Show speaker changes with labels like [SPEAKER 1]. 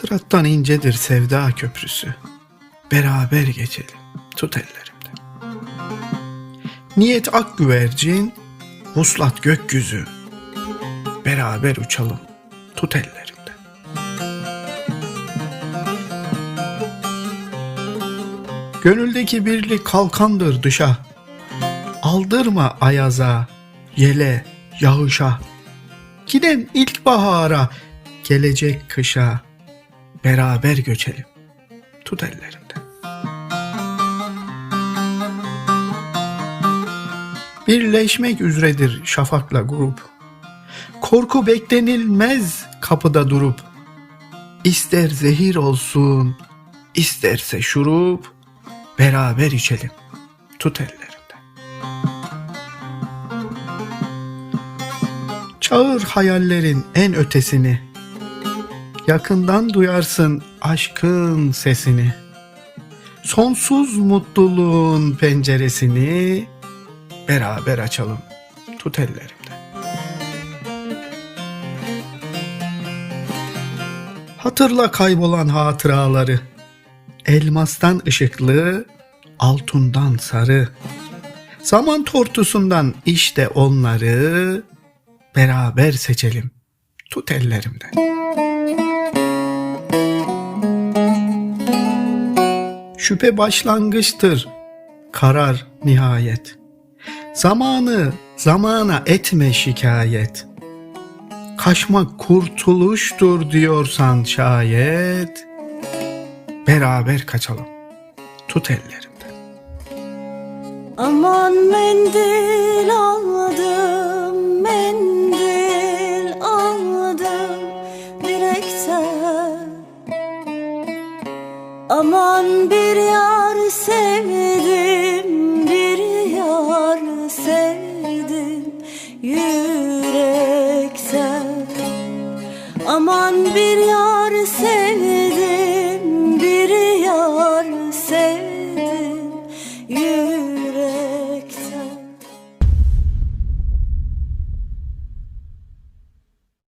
[SPEAKER 1] Sırattan incedir sevda köprüsü. Beraber geçelim, tut ellerimden. Niyet ak güvercin, vuslat gökyüzü. Beraber uçalım, tut ellerimden. Gönüldeki birlik kalkandır dışa. Aldırma ayaza, yele, yağışa. Giden ilkbahara, gelecek kışa. Beraber göçelim. Tut ellerimden. Birleşmek üzeredir şafakla grup. Korku beklenilmez kapıda durup. İster zehir olsun, isterse şurup, beraber içelim. Tut ellerimden. Çağır hayallerin en ötesini. Yakından duyarsın aşkın sesini. Sonsuz mutluluğun penceresini beraber açalım. Tut ellerimden. Hatırla kaybolan hatıraları. Elmastan ışıklı, altından sarı. Zaman tortusundan işte onları beraber seçelim. Tut ellerimden. Şüphe başlangıçtır, karar nihayet. Zamanı zamana etme şikayet. Kaçmak kurtuluştur diyorsan şayet. Beraber kaçalım. Tut ellerimden.
[SPEAKER 2] Aman mendil Aman bir yar sevdim, bir yar sevdim. Yürekten Aman bir yar sevdim, bir yar sevdim